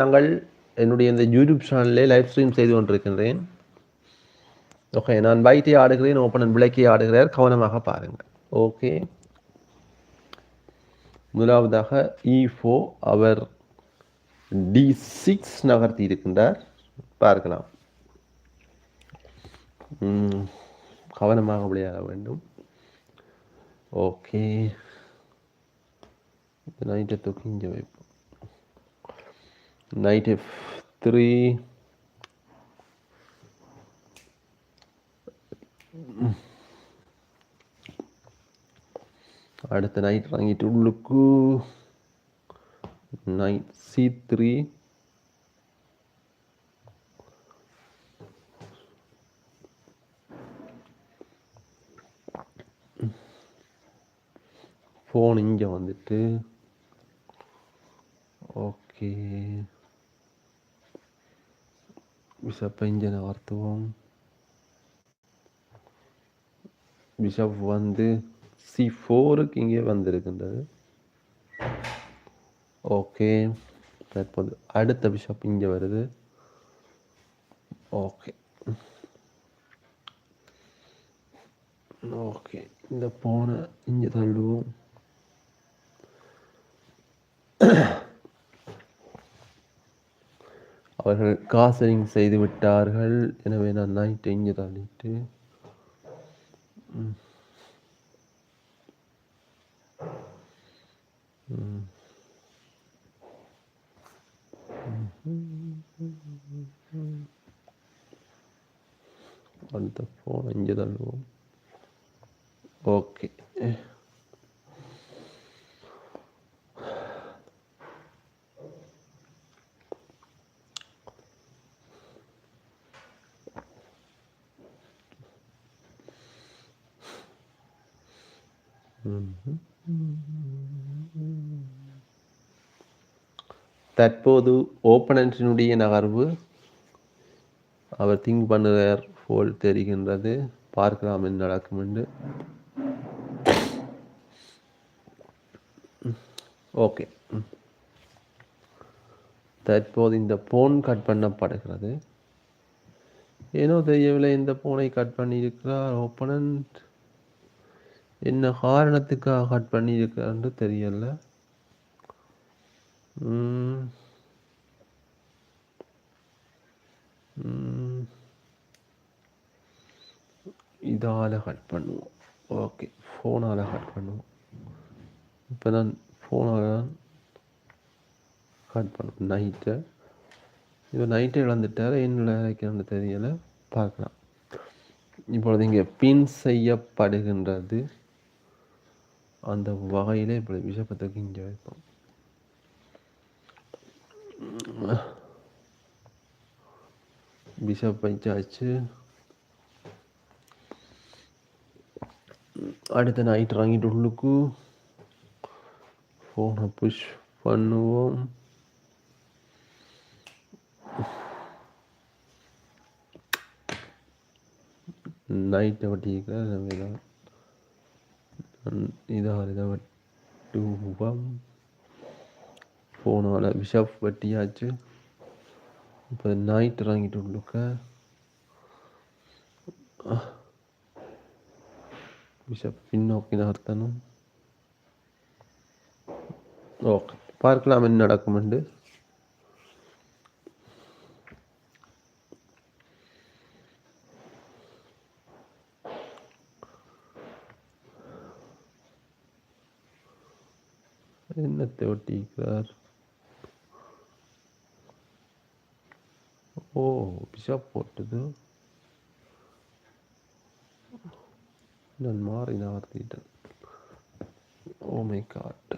நாங்கள் என்னுடைய இந்த யூடியூப் சேனலில் லைவ் ஸ்ட்ரீம் செய்து கொண்டிருக்கின்றேன். ஓகே நான் பைட்டை ஆடுகிறேன் ஓப்பனன் விளக்கி ஆடுகிறார். கவனமாக பாருங்கள். ஓகே முதலாவதாக e இ ஃபோ அவர் டி சிக்ஸ் நகர்த்தி இருக்கின்றார். பார்க்கலாம். கவனமாக விளையாட வேண்டும். ஓகே நைட்டை தூக்கி இங்கே வைப்போம். Knight f3 அடுத்த நைட் வாங்கிட்டு உள்ளுக்கு. நைட் சி த்ரீ ஃபோன் இங்கே வந்துட்டு. ஓகே பிஷப் இங்கே நகர்த்துவோம் பிஷப் வந்து சி ஃபோருக்கு இங்கே வந்திருக்கின்றது ஓகே தற்போது அடுத்த பிஷப் இங்கே வருது ஓகே ஓகே இந்த போன இங்கே தள்ளுவோம் அவர்கள் காசரிங் செய்து விட்டார்கள் எனவே நான் நைட்டு இங்கே தள்ளிட்டு ம். அடுத்த ஃபோன் இங்கே தள்ளுவோம் ஓகே தற்போது ஓப்பனன்ஸினுடைய நகர்வு அவர் திங்க் பண்ணுகிறார் போல் தெரிகின்றது. பார்க்கலாம் என்ன நடக்கும் என்று. ஓகே. தற்போது இந்த போன் கட் பண்ணப்படுகிறது. ஏனோ தெரியவில்லை இந்த போனை கட் பண்ணியிருக்கிறார் ஓப்பனன்ட் என்ன காரணத்துக்காக கட் பண்ணியிருக்கிறான்னு தெரியலை. இதால் ஹட் கட் பண்ணுவோம் ஓகே ஃபோனால் கட் பண்ணுவோம். இப்போ நான் ஃபோனால் தான் கட் பண்ணுவோம் நைட்டை இப்போ நைட்டை இழந்துட்டார். என்ன இழைக்கணும்னு தெரியலை. பார்க்கலாம். இப்பொழுது இங்கே பின் செய்யப்படுகின்றது. அந்த வகையில் இப்பொழுது விஷப்பத்துக்கு இங்கே வைப்போம். பிஷப் பஞ்சாச்சு அடுத்த நைட் வாங்கிட்டு உள்ளுக்கு ஃபோனை புஷ் பண்ணுவோம் நைட்டை வட்டிக்கிறேன் இதாக இதை வட்டுவோம் ஃபோனால் பிஷப் வட்டியாச்சு. இப்போ நைட் இறங்கிட்டு உள்ளுக்க பிஷப் பின்னோக்கி நகர்த்தணும். ஓகே பார்க்கலாம் என்ன நடக்கும் என்று. என்னத்தை ஒட்டிக்கிறார் ஓ பிஷப் போட்டது நான் மாறி நகர்த்திட்டேன் ஓ மை காட்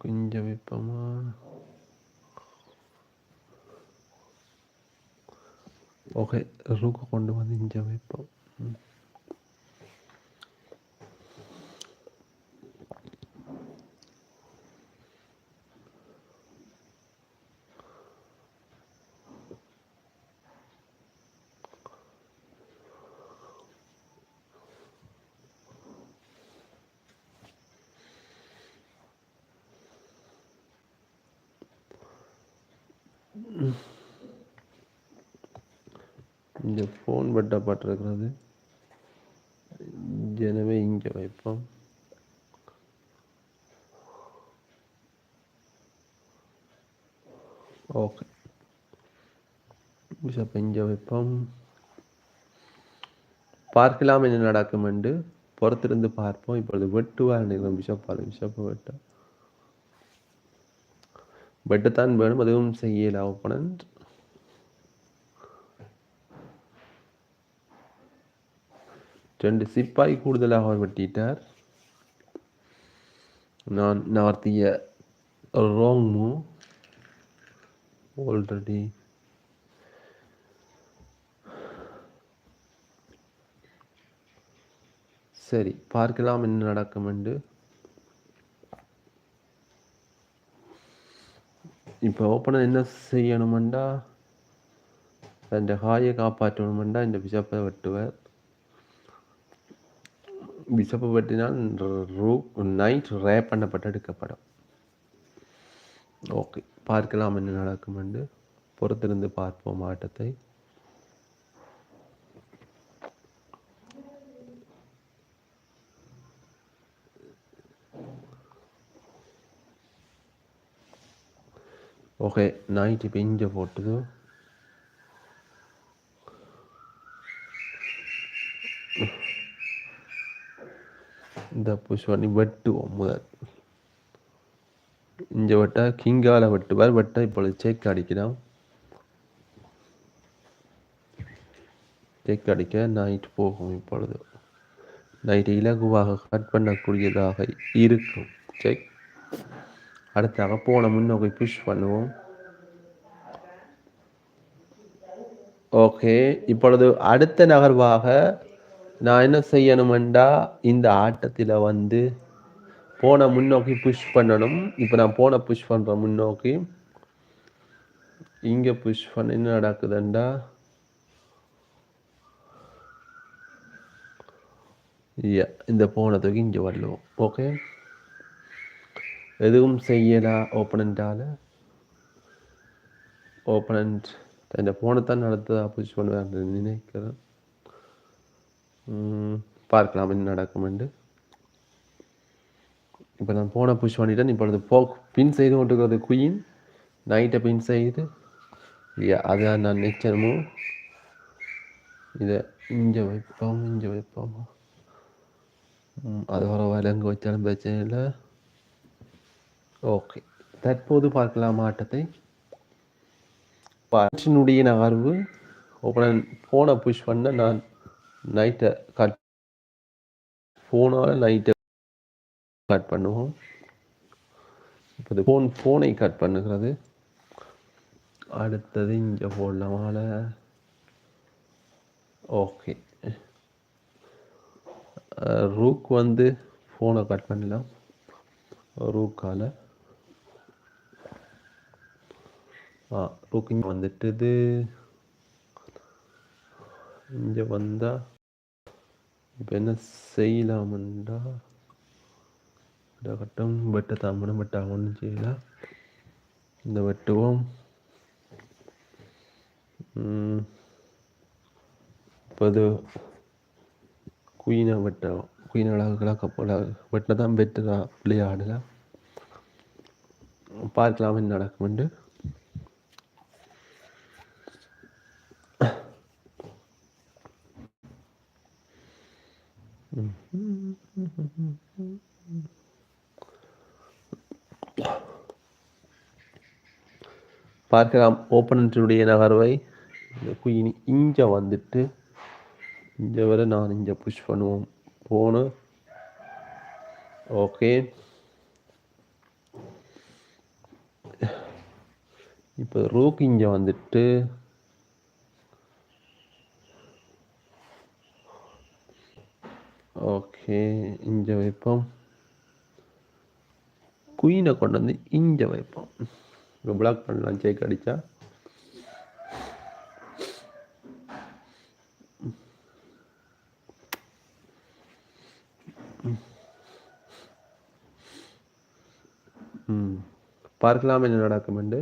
கொஞ்சம் வைப்போமா ஓகே ரூக்கு கொண்டு வந்து இங்கே வைப்போம் ம். இந்த ஃபோன் வெட்டப்பட்டிருக்கிறது எனவே இங்கே வைப்போம். ஓகே. பிஷப் இங்கே வைப்போம். பார்க்கலாம் என்ன நடக்கும் என்று பொறுத்திருந்து பார்ப்போம். இப்பொழுது வெட்டுவார் நினைக்கிறோம் பிஷப் பாரு பிஷப் வெட்ட. வெட்டத்தான் வேணும் அதுவும் செய்யலாம். ஓப்பனண்ட் ரெண்டு சிப்பாய் கூடுதலாக அவர் வெட்டிட்டார். நான் நவர்த்திய ராங் மூவ் ஆல்ரெடி சரி பார்க்கலாம் என்ன நடக்கும் என்று. இப்போ ஓப்பனர் என்ன செய்யணுமெண்டா? இந்த ஹாயை காப்பாற்றணுமெண்டா? இந்த பிஷப்பை வெட்டுவார். பிஷப்பை வெட்டினால் ரூ நைட் ரே பண்ணப்பட்டு எடுக்கப்படும். ஓகே பார்க்கலாம் என்ன நடக்கும் என்று. பொறுத்திருந்து பார்ப்போம் ஆட்டத்தை. ஓகே நைட்டு பெஞ்ச இங்கே இந்த புஷ் பண்ணி வெட்டுவோம் முதல் இங்கே வெட்டா கிங்கால வெட்டுவார் வட்டா இப்பொழுது சேக் அடிக்கிறான். சேக் அடிக்க நைட் போகும் இப்பொழுது. நைட் இலகுவாக கட் பண்ணக்கூடியதாக இருக்கும். செக் அடுத்தாக போன முன்னோக்கி புஷ் பண்ணுவோம். ஓகே இப்பொழுது அடுத்த நகர்வாக நான் என்ன செய்யணுமெண்டா இந்த ஆட்டத்தில் வந்து போன முன்னோக்கி புஷ் பண்ணணும். இப்போ நான் போன புஷ் பண்ணுறேன் முன்னோக்கி இங்கே புஷ் பண்ண என்ன நடக்குதுண்டா? இந்த போனதுக்கு இங்கே வரலாம் ஓகே எதுவும் செய்யலா? ஓப்பனண்டால் ஓப்பனண்ட் தன் போனத்தான் நடத்துதா புஷ் பண்ணுவேன் நினைக்கிறேன். பார்க்கலாம் என்ன நடக்கும் என்று. இப்போ நான் போன புஷ் பண்ணிட்டேன் இப்பொழுது போ பின் செய்து கொண்டிருக்கிறது குயின். நைட்டை பின் செய்து அதான் நான் நெச்சருமோ இதை இங்கே வைப்போம் இங்கே வைப்போம். அது வர விலங்கு வச்சாலும் பிரச்சனை இல்லை ஓகே தற்போது பார்க்கலாம் ஆட்டத்தை. பாட்டினுடைய நகர்வு ஓப்பனன் போன புஷ் பண்ண நான் நைட்டை கட் ஃபோனால் நைட்டை கட் பண்ணுவோம். இப்போ ஃபோன் ஃபோனை கட் பண்ணுகிறது. அடுத்தது இங்கே போடலாமால? ஓகே ரூக் வந்து ஃபோனை கட் பண்ணலாம். ரூக்கால் ஆ ரூக்கிங் வந்துட்டுது. இங்கே வந்தால் இப்போ என்ன செய்யலாமண்டா? இந்த கட்டம் வெட்ட தாமனம் வெட்ட ஒன்றும் செய்யலாம் இந்த வெட்டுவோம். இப்போ குயினை வெட்ட குயினை அழகுகளாக கப்பலாக வெட்டின தான் பெட்டரா விளையாடலாம் பார்க்கலாம் என்ன நடக்கும்ண்டு. பார்க்கலாம். ஓப்பனன்ஸுடைய நகர்வை. இந்த குயின் இங்கே வந்துட்டு இங்கே வர நான் இங்கே புஷ் பண்ணுவோம். போன. ஓகே. இப்போ ரூக் இங்கே வந்துட்டு ஓகே இங்கே வைப்போம். குயினை கொண்டு வந்து இங்கே வைப்போம். இப்போ பிளாக் பண்ணலாம் சேக் அடித்தா பார்க்கலாம் என்ன நடக்கும் என்று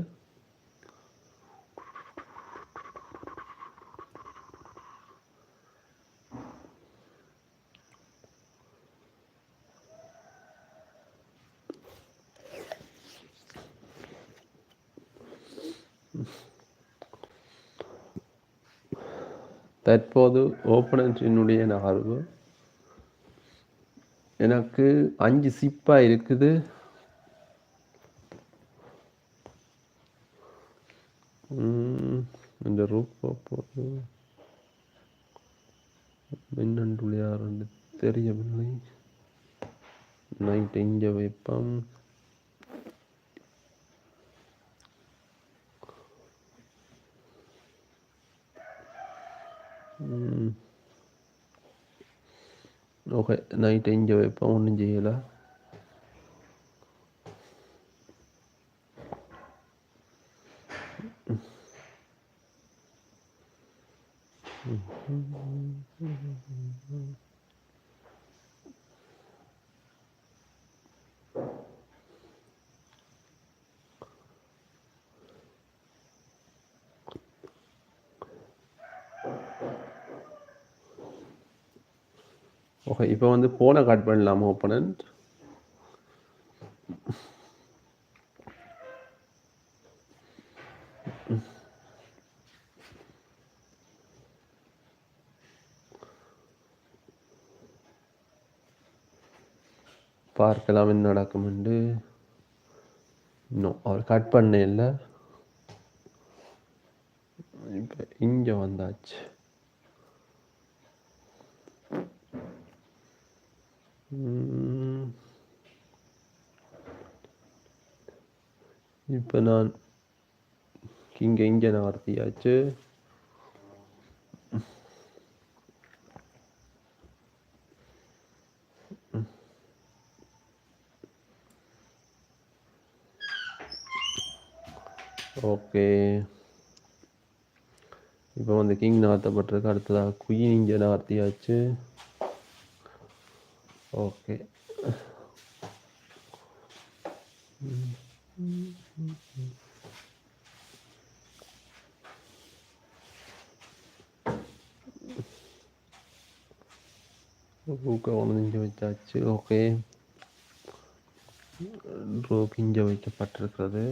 தற்போது ஓப்பனன்ஸினுடைய நகர்வு எனக்கு அஞ்சு சிப்பாக இருக்குது. இந்த ரூப் போது மின்னண்டுள் தெரியவில்லை நைட் இங்கே வைப்போம். ஓகே நைட் இங்கே வைப்போம் ஒன்றும் செய்யலை ஓகே இப்போ வந்து போனை கட் பண்ணலாமா ஓப்பனன்ட் பார்க்கலாம் என்ன நடக்குமெண்டு இன்னும் அவர் கட் பண்ண இல்லை இப்போ இங்கே வந்தாச்சு. இப்போ நான் இங்கே இங்கே நகர்த்தியாச்சு ஓகே. இப்போ வந்து கிங் நகர்த்தப்பட்டிருக்கு அடுத்ததாக குயின் இங்கே நகர்த்தியாச்சு ஓகே. ரூக்கை ஒன்று இங்கே வச்சாச்சு ஓகே. ரூக் இங்கே வைக்கப்பட்டிருக்கிறது.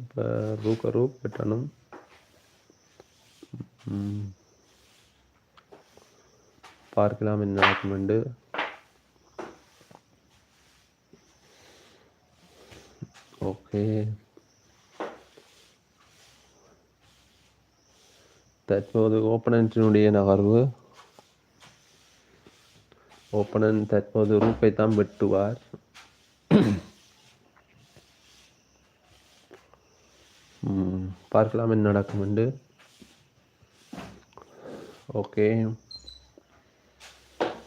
இப்போ ரூக்க ரூக் வெட்டணும். பார்க்கலாம் என்ன நடக்குமெண்டு ஓகே. தற்போது ஓப்பனன்ட்டினுடைய நகர்வு. ஓப்பனன் தற்போது ரூப்பை தான் வெட்டுவார் பார்க்கலாம் என்ன நடக்கும் நடக்குமெண்டு ஓகே.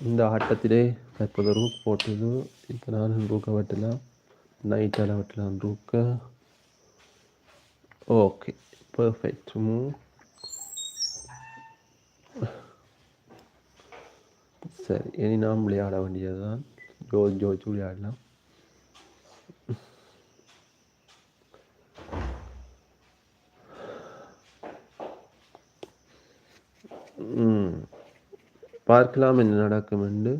இந்த ஆட்டத்திலே தற்போது ரூக் போட்டது. இப்போ நான் ரூக்கை வெட்டலாம். நைட்டால் வெட்டலாம் ரூக்கை. ஓகே பர்ஃபெக்ட் மூவ் சரி இனி நாம் விளையாட வேண்டியதுதான். ஜோதி ஜோஜ் விளையாடலாம். பார்க்கலாம் என்ன நடக்கும் என்று.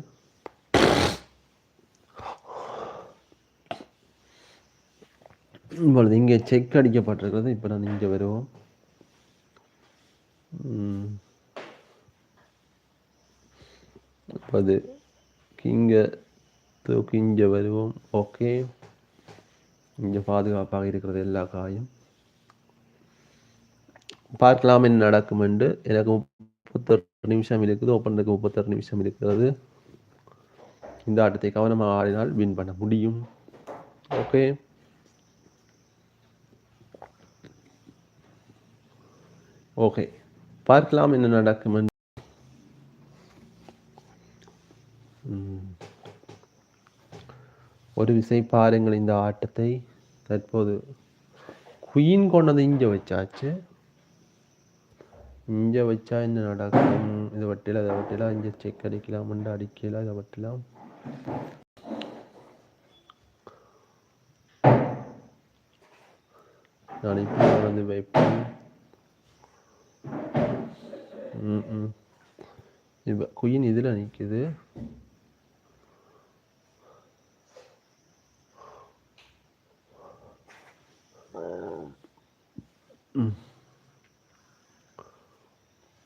இப்பொழுது இங்கே செக் அடிக்கப்பட்டிருக்கிறது. இப்போ நான் இங்கே வருவோம். ம். அப்போது இங்கே தூக்கி இங்கே வருவோம். ஓகே. இங்கே பாதுகாப்பாக இருக்கிறது எல்லா காயும். பார்க்கலாம் என்ன நடக்கும் என்று. எனக்கு முப்பத்தொரு நிமிஷம் இருக்குது. ஓப்பனுக்கு முப்பத்தொரு நிமிஷம் இருக்கிறது. இந்த ஆட்டத்தை கவனமாக ஆடினால் வின் பண்ண முடியும். ஓகே. ஓகே. பார்க்கலாம் என்ன நடக்கும் என்று ம். ஒரு விசை பாருங்கள் இந்த ஆட்டத்தை. தற்போது குயின் கொண்டது இங்கே வச்சாச்சு. இங்கே வச்சா என்ன நடக்கும்? இதை வட்டில அதை வட்டில இங்கே செக் அடிக்கலாம் மண்டை அடிக்கலாம் இதை வட்டலாம். நான் இப்போ வந்து வைப்பேன். இப்போ குயின் இதில் நிற்குது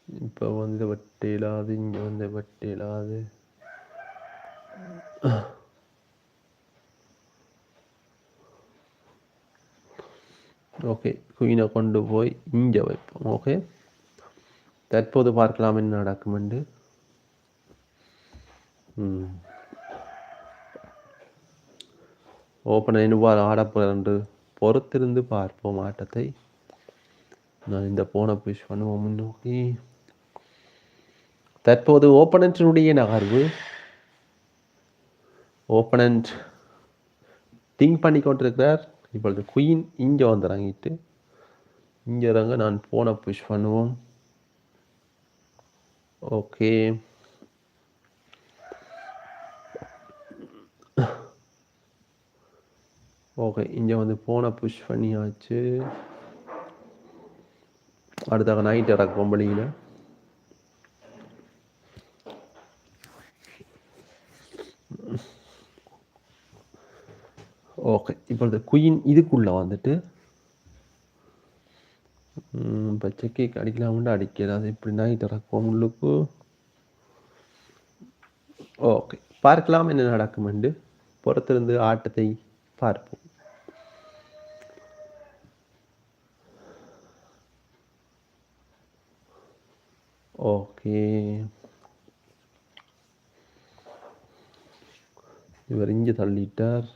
இப்போ வந்து வட்டி இல்லாது இங்கே வந்து வட்டி இல்லாது ஓகே குயினை கொண்டு போய் இங்கே வைப்போம் ஓகே? தற்போது பார்க்கலாம் என்ன நடக்கும் என்று. ஓப்பன் இவ்வாறு ஆடப்போகிறேன் என்று பொறுத்திருந்து பார்ப்போம் ஆட்டத்தை. நான் இந்த போனை புஷ் பண்ணுவோம் முன்னோக்கி. தற்போது ஓப்பனன்ட்டினுடைய நகர்வு. ஓப்பனண்ட் திங்க் பண்ணி கொண்டிருக்கிறார். இப்பொழுது குயின் இங்கே வந்து இறங்கிட்டு இங்கே இறங்க நான் போனை புஷ் பண்ணுவோம். ஓகே ஓகே இங்கே வந்து போனை புஷ் பண்ணியாச்சு. அடுத்தாக நைட் இறக்கும் வழியில் ஓகே இப்பொழுது குயின் இதுக்குள்ளே வந்துட்டு இப்போ செக்கேக்கு அடிக்கலாம்னு அது இப்படி நைட் இறக்கும் உள்ளுக்கு ஓகே பார்க்கலாம் என்ன நடக்கும் என்று புறத்திலிருந்து ஆட்டத்தை பார்ப்போம் ஓகே இவர் இங்கே தள்ளிட்டார்.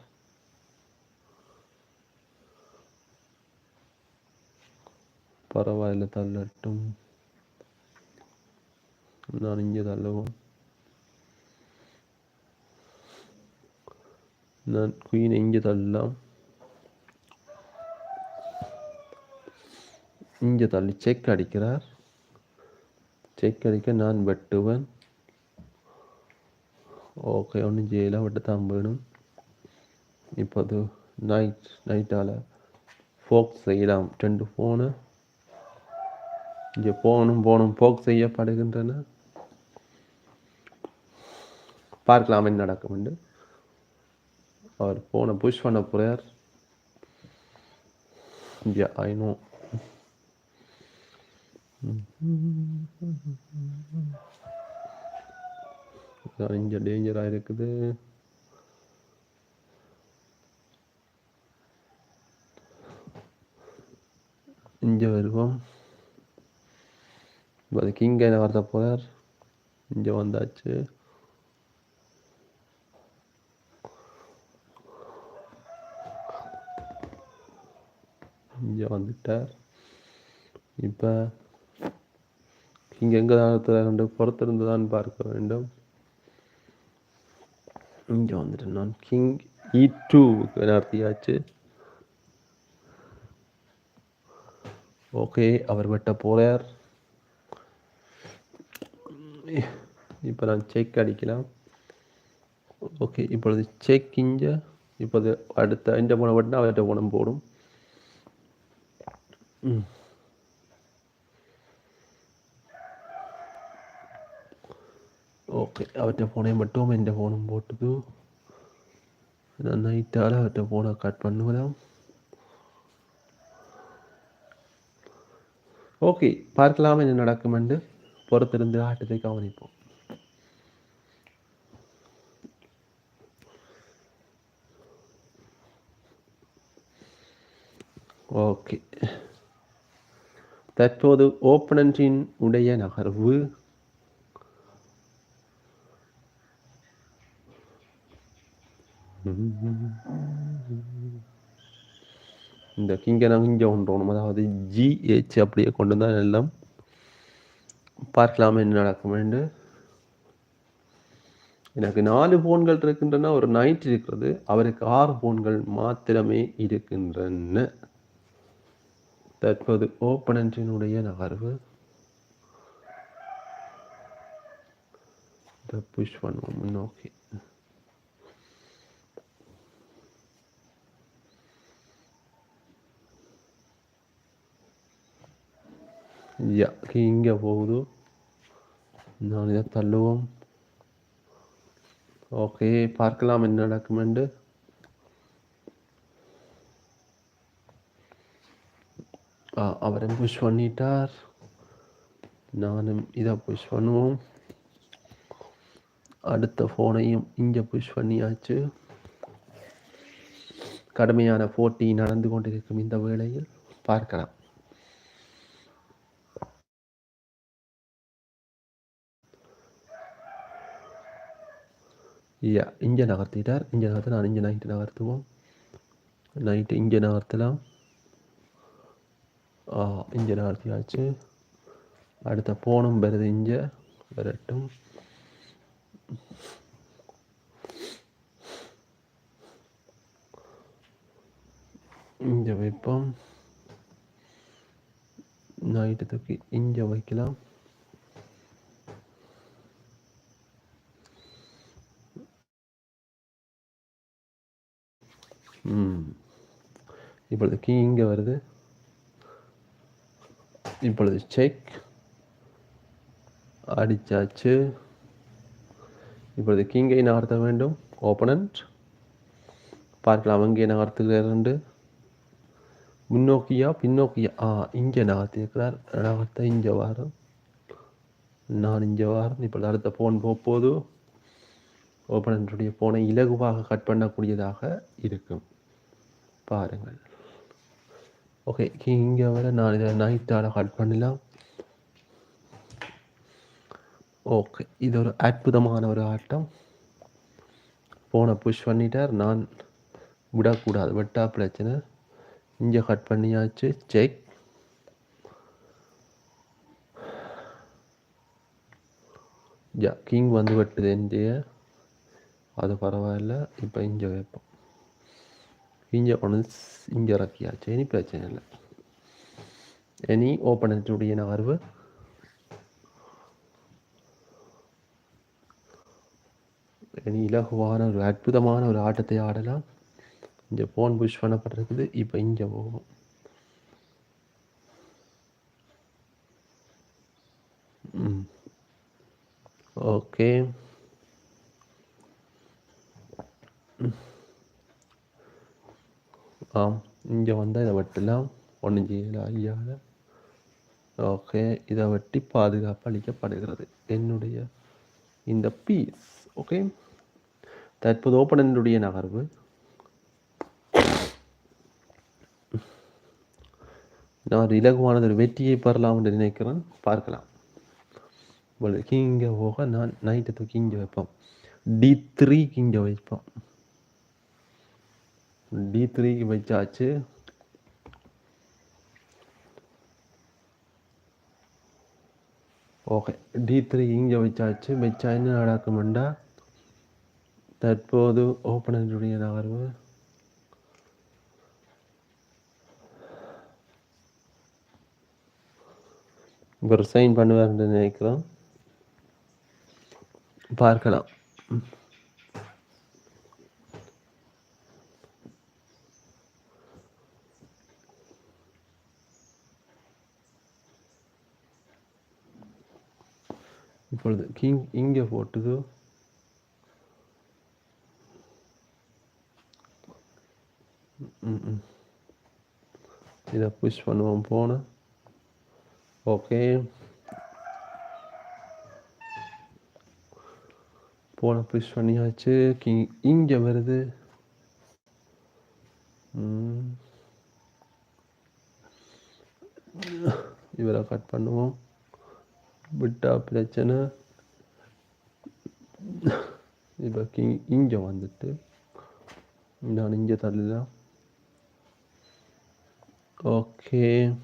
பரவாயில்ல தள்ளட்டும். நான் இங்கே தள்ளுவோம். நான் குயின் இங்கே தள்ளலாம். இங்கே தள்ளி செக் அடிக்கிறார். செக் அடிக்க நான் வெட்டுவேன் ஓகே ஒன்றும் செய்யலாம் வெட்ட தான் வேணும் இப்போது நைட் நைட்டால் ஃபோக் செய்யலாம் ரெண்டு ஃபோனு இங்கே போகணும் போகணும் போக் செய்யப்படுகின்றன பார்க்கலாம் என்ன நடக்கும் என்று அவர் போனை புஷ் பண்ண போகிறார் Yeah, I. இங்கே டேஞ்சராக இருக்குது. இங்கே வருவோம். அதுக்கு கிங் என்ன வரத போகிறார் இங்கே வந்தாச்சு. இங்கே வந்துட்டார். இப்போ இங்கே எங்கே தான் கண்டு புறத்திருந்து தான் பார்க்க வேண்டும். இங்கே வந்துட்டு நான். கிங் இ e டூவுக்கு நடத்தியாச்சு ஓகே அவர் வெட்ட போகிறார் இப்போ நான் செக் அடிக்கலாம். ஓகே இப்பொழுது செக் இங்கே. இப்போது அடுத்த இந்த போன வெட்டினா அவர்கிட்ட போனம் போடும். ம். ஓகே அவர்கிட்ட ஃபோனை மட்டும் என் ஃபோனும் போட்டுது நான் நைட்டால் அவர்கிட்ட ஃபோனை கட் பண்ணுவேன் ஓகே பார்க்கலாம் என்ன நடக்கும் நடக்குமெண்டு பொறுத்திருந்து ஆட்டத்தை கவனிப்போம் ஓகே தற்போது ஓப்பனன்றின் உடைய நகர்வு இங்கே கிங்கை நாங்கள் இங்கே கொண்டு அதாவது ஜிஹெச் அப்படியே கொண்டு வந்தால் எல்லாம் பார்க்கலாம் என்ன நடக்கும் என்று. எனக்கு நாலு போன்கள் இருக்கின்றன ஒரு நைட் இருக்கிறது. அவருக்கு ஆறு போன்கள் மாத்திரமே இருக்கின்றன. தற்போது ஓப்பனன்ஸினுடைய நகர்வு. புஷ் பண்ணுவோம். முன்னோக்கி. யாக்கு இங்கே போகுது நான் இதை தள்ளுவோம் ஓகே பார்க்கலாம் என்ன நடக்குமெண்டு அவரை புஷ் பண்ணிட்டார். நானும் இதை புஷ் பண்ணுவோம். அடுத்த ஃபோனையும் இங்கே புஷ் பண்ணியாச்சு. கடுமையான போட்டி நடந்து கொண்டிருக்கும் இந்த வேளையில் பார்க்கலாம். யா இங்கே நகர்த்திட்டார் இங்கே நகர்த்த நான் இங்கே நைட்டு நகர்த்துவோம் நைட்டு இங்கே நகர்த்தலாம் ஆ இங்கே நகர்த்தியாச்சு அடுத்த போனும் வருது இங்கே வரட்டும் இங்கே வைப்போம் நைட்டு தூக்கி இங்கே வைக்கலாம் இப்பொழுது கீ இங்கே வருது. இப்பொழுது செக் அடித்தாச்சு இப்பொழுது கீங்கை நகர்த்த வேண்டும். ஓப்பனண்ட் பார்க்கலாம். அங்கே நகர்த்துகிறார் முன்னோக்கியா பின்னோக்கியா? ஆ இங்கே நகர்த்திருக்கிறார் நகர்த்த இங்கே வாரம். நான் இங்கே வாரம். இப்போ அடுத்த ஃபோன் போகும்போது ஓப்பனன்ட்டுடைய ஃபோனை இலகுவாக கட் பண்ணக்கூடியதாக இருக்கும். பாருங்கள். ஓகே இங்கே வர நான் இதை நைட்டால் கட் பண்ணலாம். ஓகே இது ஒரு அற்புதமான ஒரு ஆட்டம். ஃபோனை புஷ் பண்ணிட்டார். நான் விடக்கூடாது விட்டா பிரச்சனை. இங்கே கட் பண்ணியாச்சு செக் யா கிங் வந்து வெட்டுது இந்திய. அது பரவாயில்ல இப்போ இங்கே வைப்போம். இங்கே கொண்டு இங்கே இறக்கியாச்சு இனி பிரச்சனை இல்லை. இனி ஓப்பனத்துடைய நகர்வு இனி இலகுவான ஒரு அற்புதமான ஒரு ஆட்டத்தை ஆடலாம். இங்கே ஃபோன் புஷ் பண்ணப்பட்டிருக்குது. இப்போ இங்கே போகும் ஓகே. ஆம் இங்கே வந்தால் இதை வெட்டலாம் ஒன்றும் செய்யலாம் ஐயாவில் ஓகே இதை வெட்டி பாதுகாப்பு அளிக்கப்படுகிறது என்னுடைய இந்த பீஸ் ஓகே தற்போது ஓப்பனனுடைய நகர்வு நான் இலகுவானது ஒரு வெற்றியை பெறலாம் என்று நினைக்கிறேன் பார்க்கலாம் இங்கே போக நான் நைட்டை தூக்கி இங்கே வைப்போம் டி த்ரீக்கு இங்கே வைப்போம் டி த்ரீக்கு வச்சாச்சு. ஓகே டி த்ரீ இங்கே வச்சாச்சு. வச்சா என்ன நடக்குமெண்டா தற்போது ஓப்பனருடைய நகர்வு இவர் சைன் பண்ணுவார்னு நினைக்கிறோம். பார்க்கலாம். இப்பொழுது கிங் இங்கே போட்டுது இதை புஷ் பண்ணுவோம் போன. ஓகே போன புஷ் பண்ணியாச்சு. கிங் இங்கே வருது. இவரை கட் பண்ணுவோம். விட்டா பிரச்சனை. இப்போ கிங் இங்கே வந்துட்டு நான் இங்கே தள்ளலாம் ஓகே.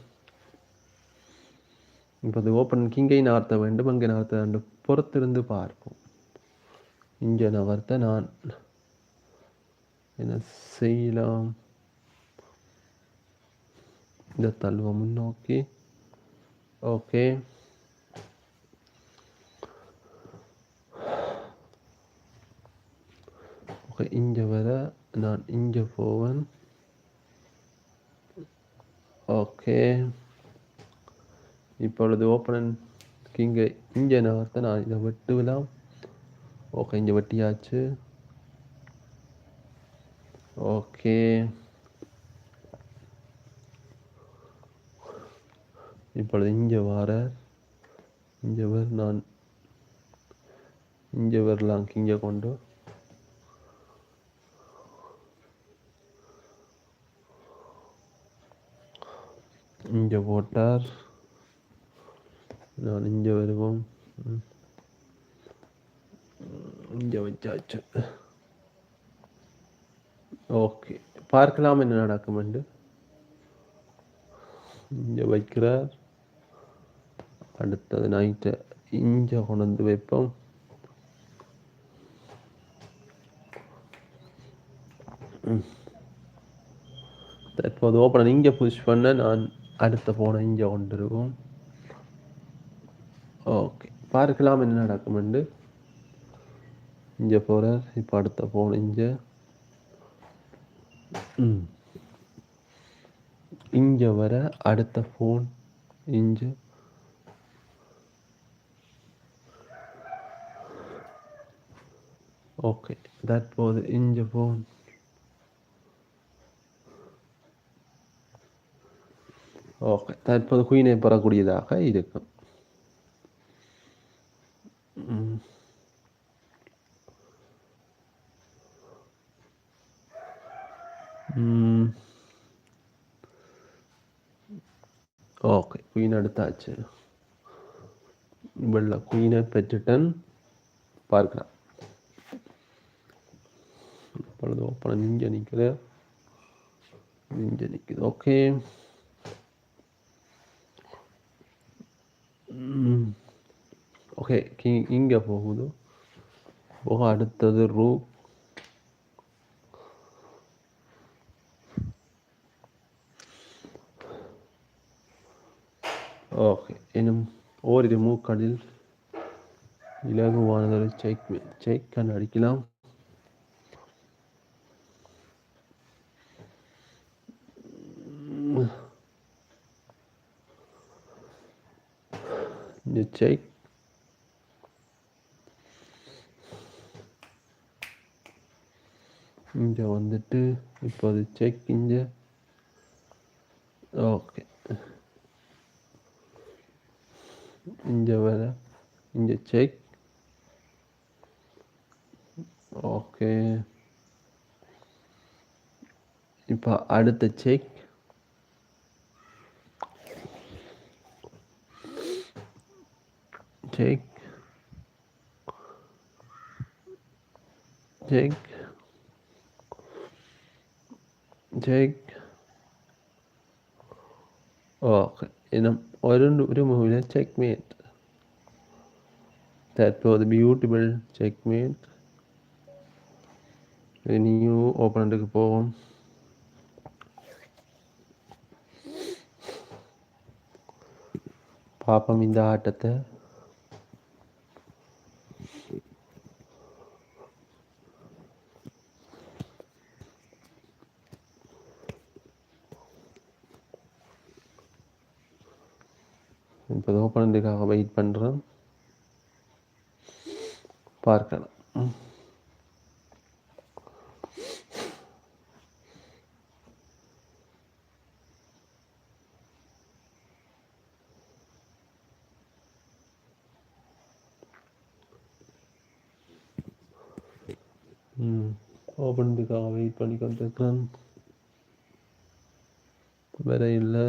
இப்போ அது ஓப்பன் கிங்கை நார்த்த வேண்டும் அங்கே நார்த்த வேண்டும். பொறுத்திருந்து பார்ப்போம். இங்கே நகர்த்த நான் என்ன செய்யலாம்? இந்த தள்ளுவோம் முன்னோக்கி. ஓகே. இங்கே வர நான் இங்கே போவேன் ஓகே இப்பொழுது ஓப்பனன் கிங்க இங்கே நகர்த்த நான் இதை வெட்டுவிலாம் ஓகே இங்கே வெட்டியாச்சு. ஓகே இப்பொழுது இங்கே வர இங்கே வர நான் இங்கே வரலாம் இங்கே கொண்டு. இங்கே போட்டார். நான் இங்கே வருவோம். ம். இங்கே வச்சாச்சு. ஓகே. பார்க்கலாம் என்ன நடக்கும் என்று. இங்கே வைக்கிறார். அடுத்தது நைட்டை இங்கே கொண்டு வந்து வைப்போம். ம். தற்போது ஓப்பனர் இங்கே புஷ் பண்ண நான் அடுத்த போன இங்கே கொண்டிருக்கும் ஓகே பார்க்கலாம் என்ன நடக்கும் என்று இங்கே போகிறார் இப்போ அடுத்த போன இங்கே. ம். இங்கே வர அடுத்த ஃபோன் இங்கே. ஓகே தற்போது இங்கே ஃபோன் ஓகே தற்போது குயினை பெறக்கூடியதாக இருக்கும். ஓகே குயின் எடுத்தாச்சு வெள்ள குயினை பெற்றுட்டன் பார்க்கலாம் இப்பொழுது ஓப்பன் நிஞ்ச நிற்குது. நிஞ்ச நிற்குது. ஓகே. ஓகே இங்கே போகுது போக அடுத்தது? ரூ ஓகே இன்னும் ஓரிரு மூக்களில் இலகுவானதொரு செக் செக் கண் அடிக்கலாம் இந்த செக் இங்கே வந்துட்டு இப்போது செக் இங்கே. ஓகே இங்கே வர இங்கே செக் ஓகே இப்போ அடுத்த check take take take okay oh, ഇനം ഒരു ഒരു മൂവിലെ checkmate that was beautiful checkmate ഇനി ഓപ്പണന്റേക്ക് പോകാം പാപ്പം ഇന്ന ആട്ടത്തെ. இப்போ ஓப்பனண்ட்டுக்காக வெயிட் பண்ணுறேன் பார்க்கலாம். ம். வெயிட் பண்ணி கொண்டிருக்கிறேன் வேற இல்லை.